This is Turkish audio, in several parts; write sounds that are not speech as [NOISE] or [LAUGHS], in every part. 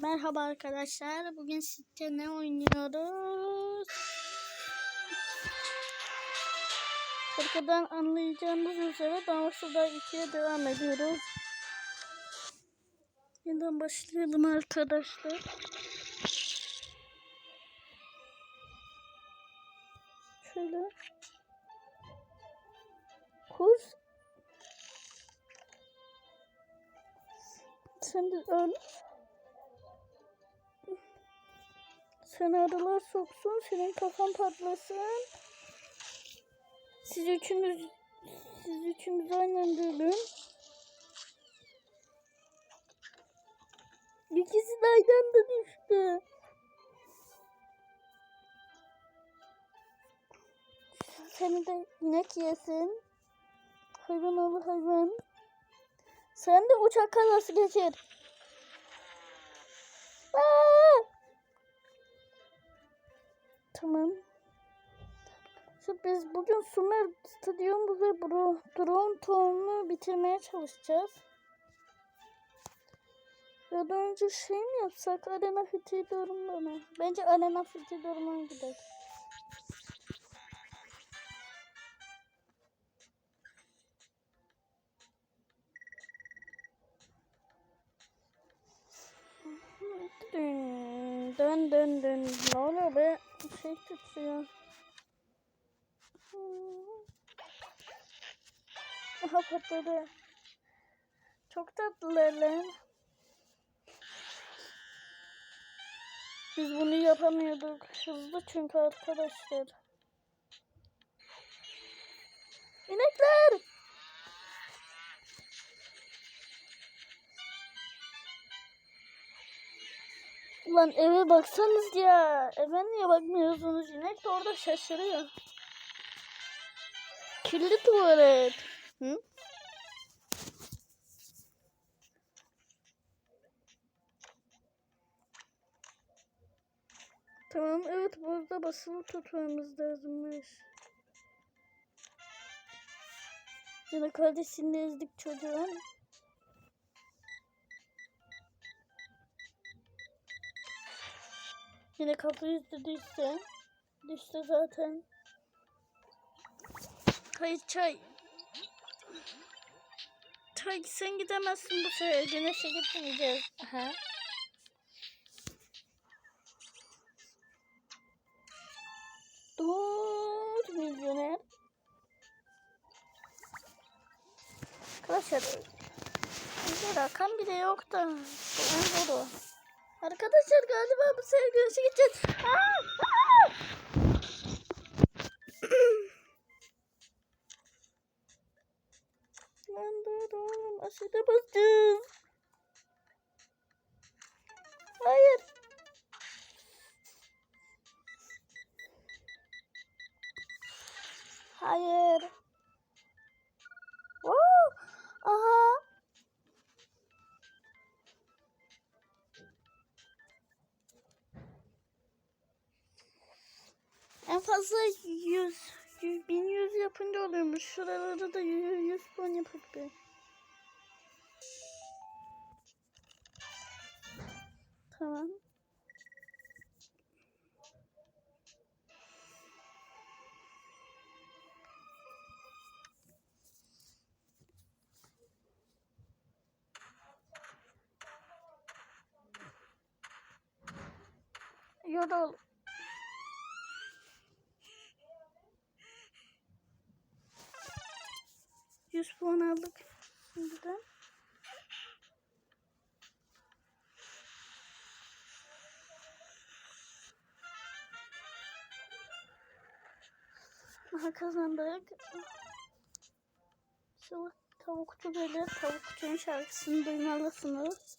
Merhaba arkadaşlar. Bugün sizce ne oynuyoruz? Arkadan anlayacağınız üzere Dansı'da ikiye devam ediyoruz. Yeniden başlayalım arkadaşlar. Şöyle. Sen de öl. Sen arılar soksun, senin kafan patlasın. Siz üçünüz, siz üçünüz aynı anda ölün. İkisi de aynı anda düştü. Seni de inek yesin. Hayvan oğlu hayvan. Sen de uçak kazası geçir. Aa! Tamam. Biz bugün Sumer Stadyumu ve Town'u bitirmeye çalışacağız. Ya da önce şey mi yapsak? Arena Fiti Dorum'da mı? Bence Arena Fiti Dorum'a gidelim. Dön dön dön dön. Ne oluyor be? Şey tutuyor. Aha patladı. Çok tatlılar lan. Biz bunu yapamıyorduk. Hızlı çünkü arkadaşlar. İnekler! Ulan eve baksanız ya. Eve niye bakmıyorsunuz? İnek de orada şaşırıyor. Kirli tuvalet. Hı? Tamam evet burada basılı tutmamız lazımmış. Yine kardeşini ezdik çocuğun. Yine kafa yüzü düşse. Düştü zaten. Hayır çay. Çay sen gidemezsin bu sefer. Güneşe gitmeyeceğiz. Aha. Dur milyoner. Arkadaşlar. Rakam bile yok da. En zoru. Arkadaşlar galiba bu sefer güneşe gideceğiz. Aa! Aa! Oğlum aşağıda basacağız. Yodol. Yüz puan aldık. Şimdiden. Aha kazandık. Şu tavukçu gelir. Tavukçunun şarkısını duymalısınız.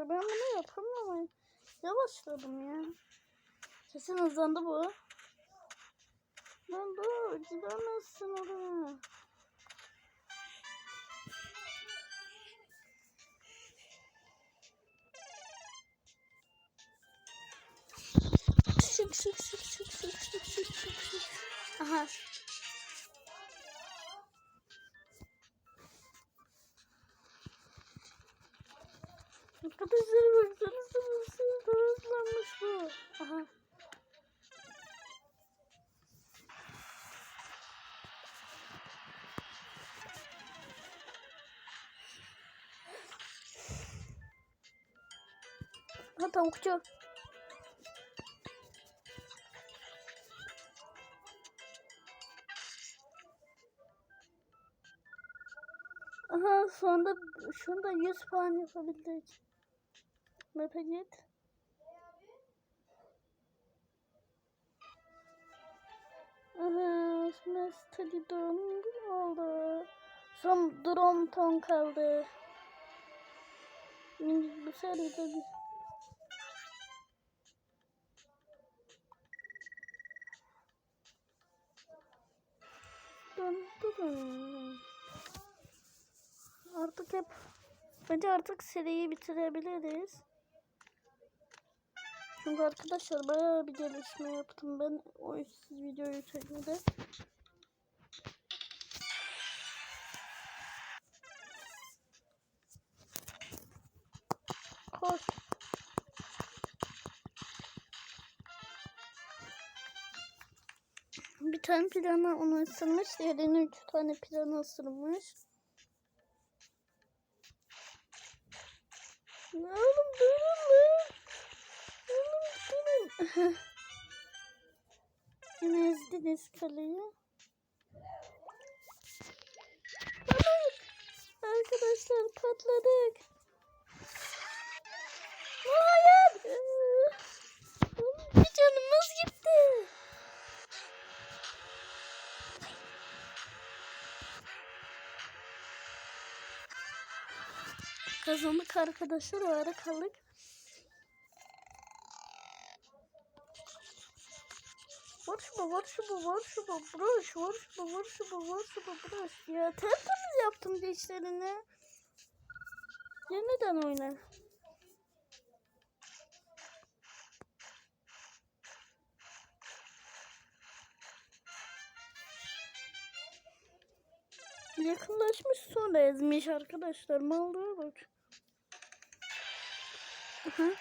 Arkadaşlar ben bunu yapamam. Yavaşladım ya. Kesin hızlandı bu. Lan dur gidemezsin oraya. Sık sık sık sık sık sık sık sık. Aha tavukçu. Aha sonunda şunda 100 puan yapabildik. Map'e git. Aha şimdi study drone oldu. Son drone ton kaldı. Şimdi bu seride Artık hep bence artık seriyi bitirebiliriz. Çünkü arkadaşlar bayağı bir gelişme yaptım ben o işsiz videoyu çekmede. Koş. Bir tane plana onu ısırmış, diğerine üç tane plana ısırmış. Oğlum durun lan. Oğlum durun. [LAUGHS] Yine ezdiniz kaleyi. Hayır. Arkadaşlar patladık. Hayır. Bir canımız gitti. kazandık arkadaşlar. Öyle kaldık. Vuruşma vuruşma vuruşma vuruş vuruşma vuruşma vuruşma vuruş. Ya tertemiz yaptım dişlerini. Yeniden oyna. Yakınlaşmış sonra ezmiş arkadaşlar. Mallığa bak. Hı -hı.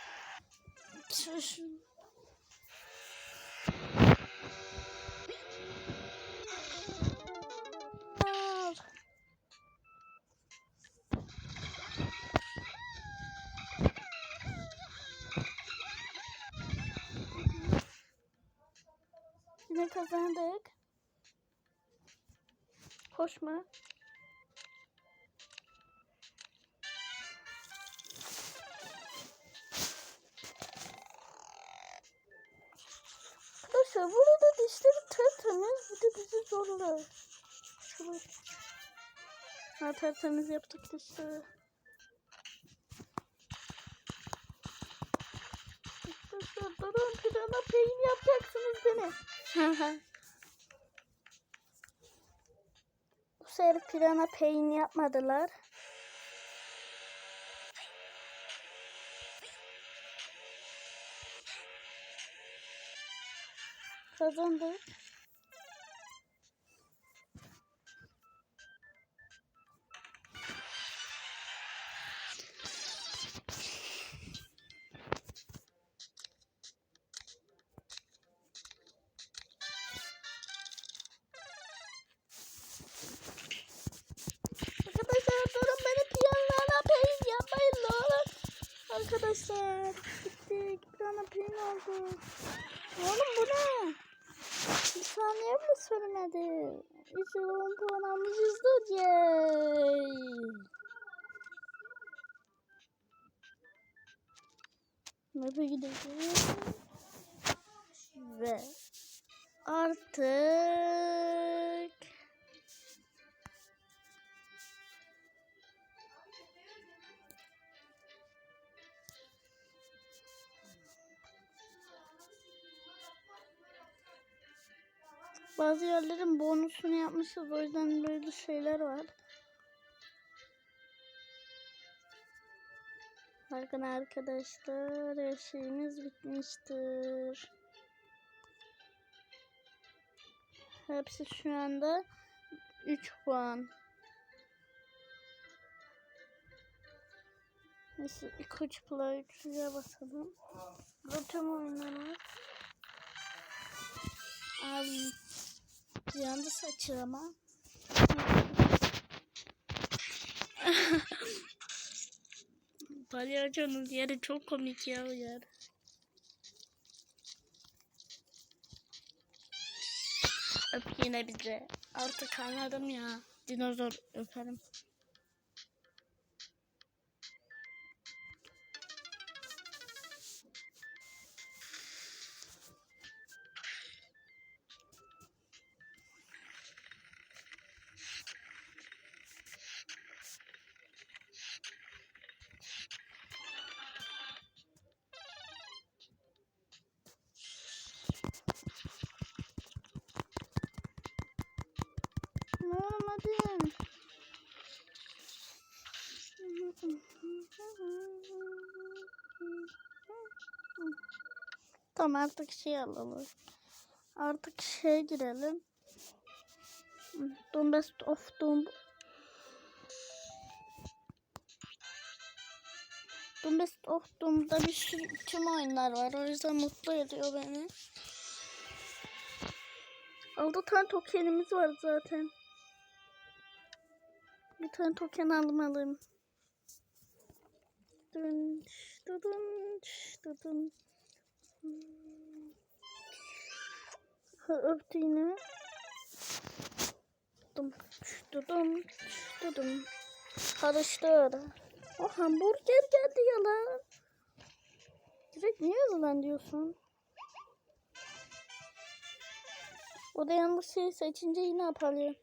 Yine kazandık. Koşma. Zorlar. Şuraya. Ha tertemiz yaptık dişleri. Arkadaşlar durun plana peyin yapacaksınız beni. Bu sefer plana peyin yapmadılar. Kazandık. Şuradan puan almışız da yay. Map'e gidelim. Bazı yerlerin bonusunu yapmışız. O yüzden böyle şeyler var. Bakın arkadaşlar her şeyimiz bitmiştir. Hepsi şu anda 3 puan. Neyse 2 play 3'e basalım. Bütün oyunları. Abi yandı saçı ama. [LAUGHS] Palyaçonun yeri çok komik ya o yer. Öp yine bize. Artık anladım ya. Dinozor öperim. Tamam artık şey alalım. Artık şey girelim. Doom Best of Doom. Doom Best of Doom'da bir sürü tüm oyunlar var. O yüzden mutlu ediyor beni. Altı tane tokenimiz var zaten. Bir tane token almalıyım. Dın, dıdın. Hmm. Ha, öptü yine. Dıdım, ş, dıdım. Karıştır. O hamburger geldi yalan. Direkt niye yalan diyorsun? O da yanlış şey seçince yine yapalım.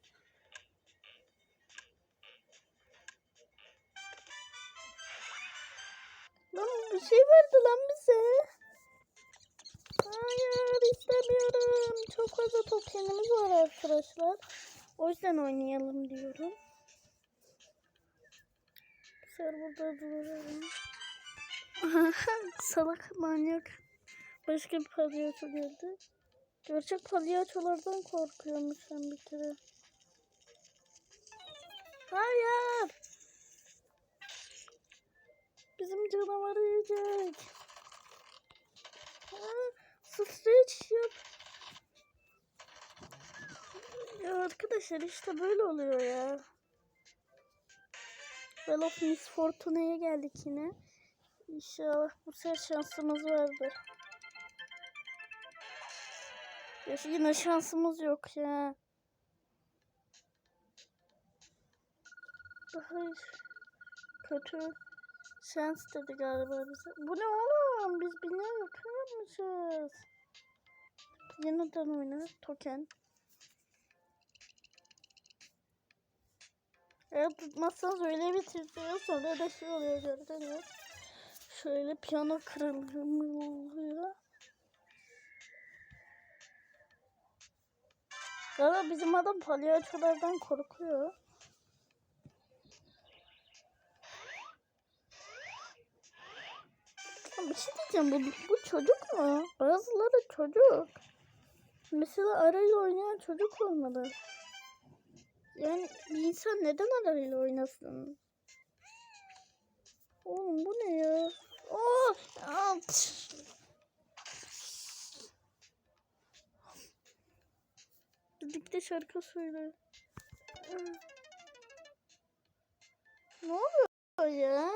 Lan bir şey verdi lan bize. Hayır istemiyorum. Çok fazla tokenimiz var arkadaşlar. O yüzden oynayalım diyorum. Sen burada duralım. [LAUGHS] Salak manyak. Başka bir palyaço geldi. Gerçek palyaçolardan korkuyormuş sen bir kere. Hayır. Bizim canavarı yiyecek. Ha, Sıçrayış yap. Ya arkadaşlar işte böyle oluyor ya. Well of Miss Fortuna'ya geldik yine. İnşallah bu sefer şansımız vardır. Ya yine şansımız yok ya. Daha kötü şans dedi galiba bize. Bu ne oğlum? Biz bina yapıyormuşuz. Yeniden oyna. Token. Eğer tutmazsanız öyle bitiriyor. Sonra da şey oluyor gördünüz. Şöyle piyano kırılıyor. Galiba bizim adam palyaçolardan korkuyor. Bir şey diyeceğim bu, bu çocuk mu? Bazıları çocuk. Mesela arayla oynayan çocuk olmalı. Yani bir insan neden arayla oynasın? Oğlum bu ne ya? Oh! At! Birlikte şarkı söyle. Ne oluyor ya?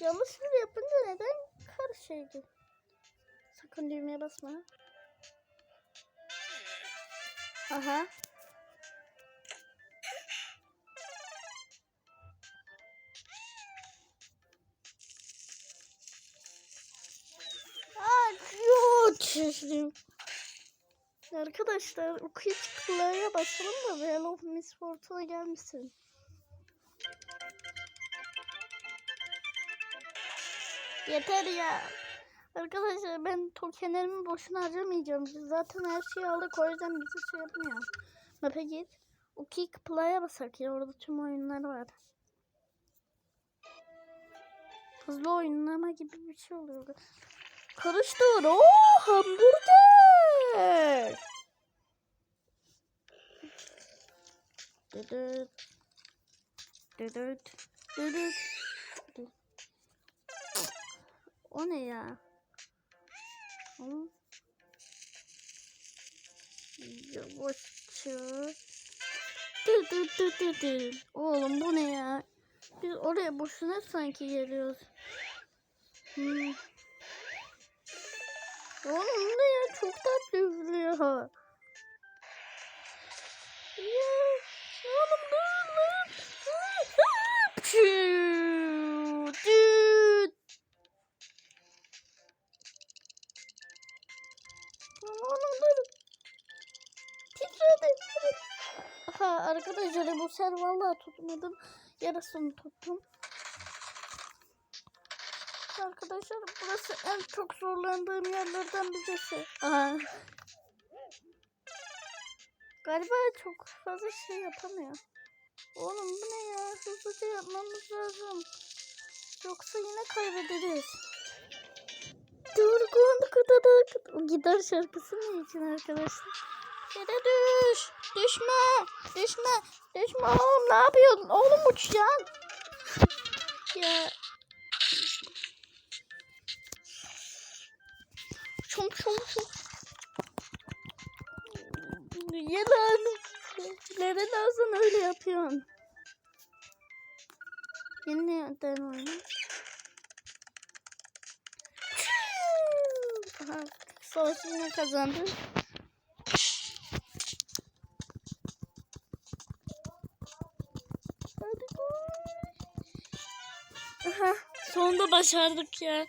Yanlış bir yapınca neden karşıydı? Sakın düğmeye basma. Aha. Çizdim. Arkadaşlar okuyup basalım da Well of Miss Fortuna gelmesin. Yeter ya. Arkadaşlar ben tokenlerimi boşuna harcamayacağım. Zaten her şeyi aldık o yüzden bizi şey yapmıyor. Map'e git. O kick play'a basak ya orada tüm oyunlar var. Hızlı oyunlama gibi bir şey oluyor. Karıştır. Oo hamburger. Düdüt. Düdüt. Düdüt. O ne ya? Yavaşça. Dı dı dı dı dı. Oğlum bu ne ya? Biz oraya boşuna sanki geliyoruz. Hmm. Oğlum ne ya? Çok tatlı üflüyor. Ya, arkadaşlar bu ser vallahi tutmadım. Yarısını tuttum. Arkadaşlar burası en çok zorlandığım yerlerden birisi. Aha. Galiba çok fazla şey yapamıyor. Oğlum bu ne ya? Hızlıca yapmamız lazım. Yoksa yine kaybederiz. Durgun kıdadık. O gitar şarkısı ne için arkadaşlar? Yere düş. Düşme. Düşme. Düşme oğlum ne yapıyorsun? Oğlum uçacaksın. ya. Çum çum çum. Yalan. Neden ağzın öyle yapıyorsun? Yeni yerden oyna. Aha, savaşı yine sonunda başardık ya.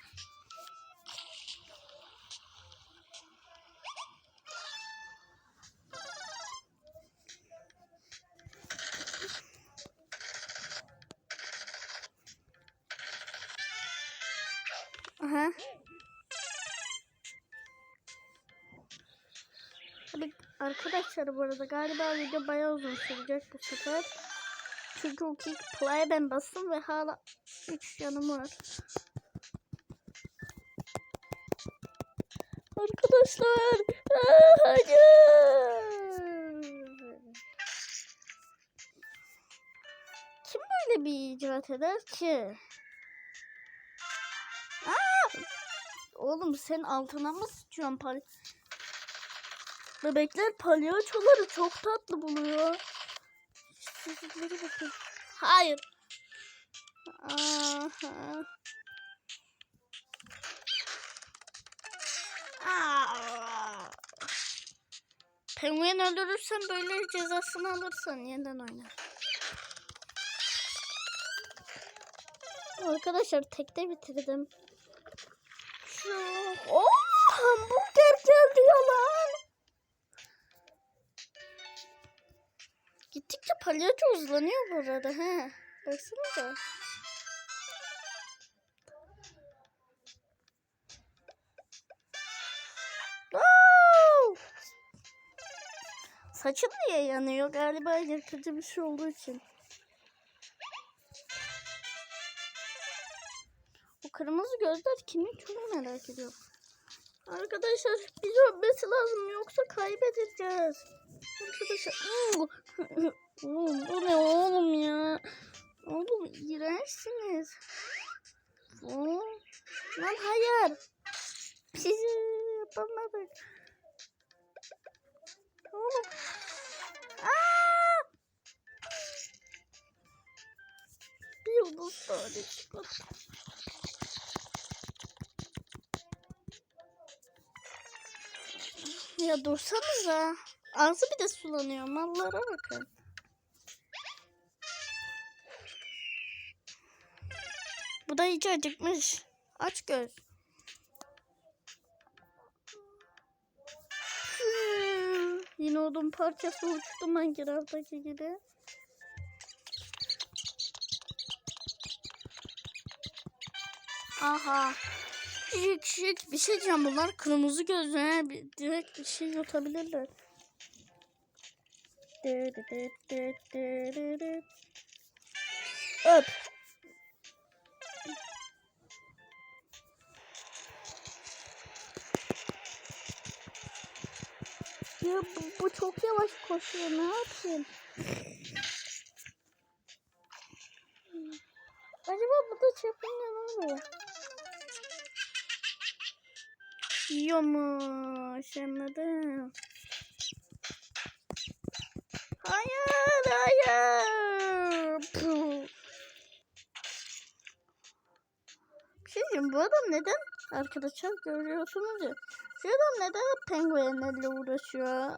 Aha. Tabii arkadaşlar bu arada galiba video bayağı uzun sürecek bu sefer. Çünkü o kick play ben bastım ve hala 3 yanım var. Aa, hayır. Kim böyle bir icat eder ki? Aa! Oğlum sen altına mı sıçıyorsun pal? Bebekler palyaçoları çok tatlı buluyor. Hayır. Aha. Penguen öldürürsen böyle cezasını alırsan yeniden oyna. Arkadaşlar tekte bitirdim. Şu... Oh, hamburger geldi yalan. Gittikçe palyaço uzlanıyor bu arada he. Baksanıza. Wow! Saçın niye yanıyor? Galiba yakıcı bir şey olduğu için. O kırmızı gözler kimin çok merak ediyorum. Arkadaşlar biz ölmesi lazım yoksa kaybedeceğiz. Arkadaşlar bu ne oğlum ya? Oğlum iğrençsiniz. Oo. Lan hayır. Biz yapamadık. Oğlum. Yıldız çıktı. Ya dursanıza. Ağzı bir de sulanıyor. Mallara bakın. Bu da iyice acıkmış. Aç göz. Yine odun parçası uçtu Minecraft'taki gibi. Aha. şık şık. Bir şey diyeceğim bunlar kırmızı gözlü. he. Bir- Direkt bir şey yutabilirler. Öp. Ya bu, bu çok yavaş koşuyor. Ne yapayım? Acaba bu da çırpınca ne Yiyormuş anladım. Hayır hayır. Puh. Bir şey diyeyim bu adam neden arkadaşlar görüyorsunuz ya. Şu adam neden penguenlerle uğraşıyor?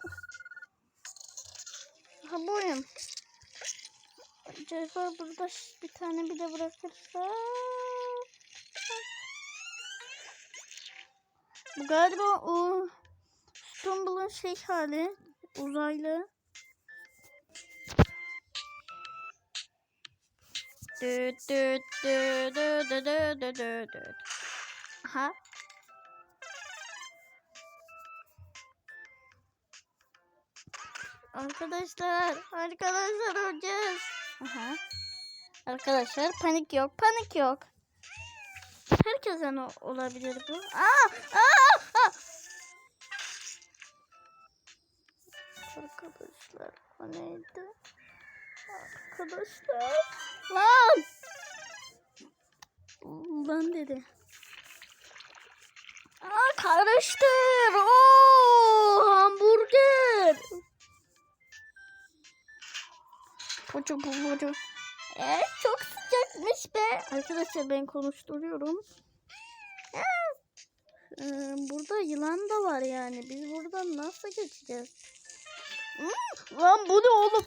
Ha bu oyun. Burada bir tane bir de bırakırsa. Bu galiba o Stumble'ın şey hali. Uzaylı. Düt düt düt düt düt düt. Aha. Arkadaşlar, arkadaşlar öleceğiz. Aha. Arkadaşlar panik yok, panik yok. Herkesten olabilir bu. Aa, aa, aa. Arkadaşlar, o neydi? Arkadaşlar. Lan! Lan dedi. Aa karıştır. Oo, hamburger. Poçu poçu. Ee, çok sıcakmış be. Arkadaşlar ben konuşturuyorum. Ee, burada yılan da var yani. Biz buradan nasıl geçeceğiz? Hmm, lan bu ne oğlum?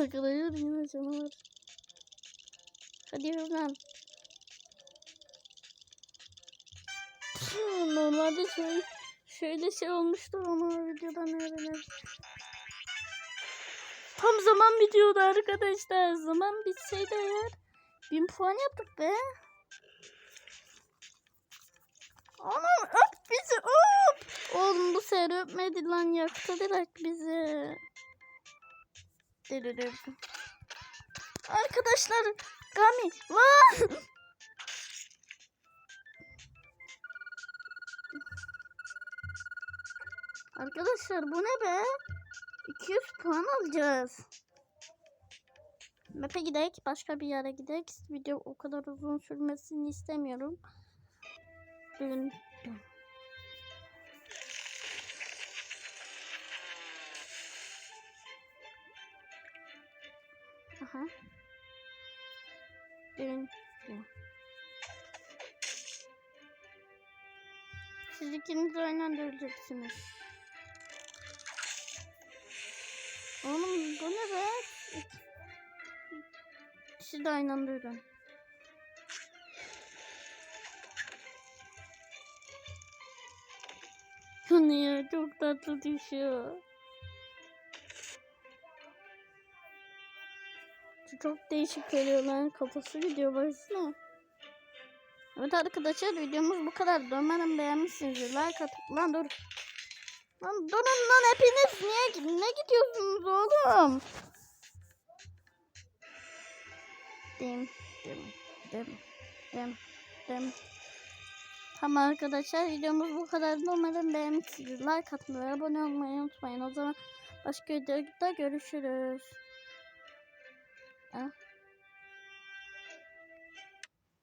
Arkadaşlar yine canavar. Hadi yürü lan. Hmm, Normalde şey, şöyle şey olmuştur ama videodan öğreniriz. Tam zaman bitiyordu arkadaşlar. Zaman bitseydi eğer. Bin puan yaptık be. Anam öp bizi öp. Oğlum bu sefer öpmedi lan yaktı direkt bizi. Arkadaşlar Gami lan. Arkadaşlar bu ne be? 200 puan alacağız. Map'e gidelim. Başka bir yere gidelim. Video o kadar uzun sürmesini istemiyorum. Dün. Aha. Dün. Siz ikiniz aynı be? İkisi de aynı anda ölen. Ya? Çok tatlı düşüyor. Çok değişik geliyor lan. Kafası gidiyor baksana. Evet arkadaşlar videomuz bu kadar. Umarım beğenmişsinizdir. Like atıp lan dur. Lan durun lan hepiniz niye ne gidiyorsunuz oğlum? Dim dim dim dim dim. Tamam arkadaşlar videomuz bu kadar. Umarım beğenmişsinizdir. Like atmayı abone olmayı unutmayın. O zaman başka videoda görüşürüz. Ah.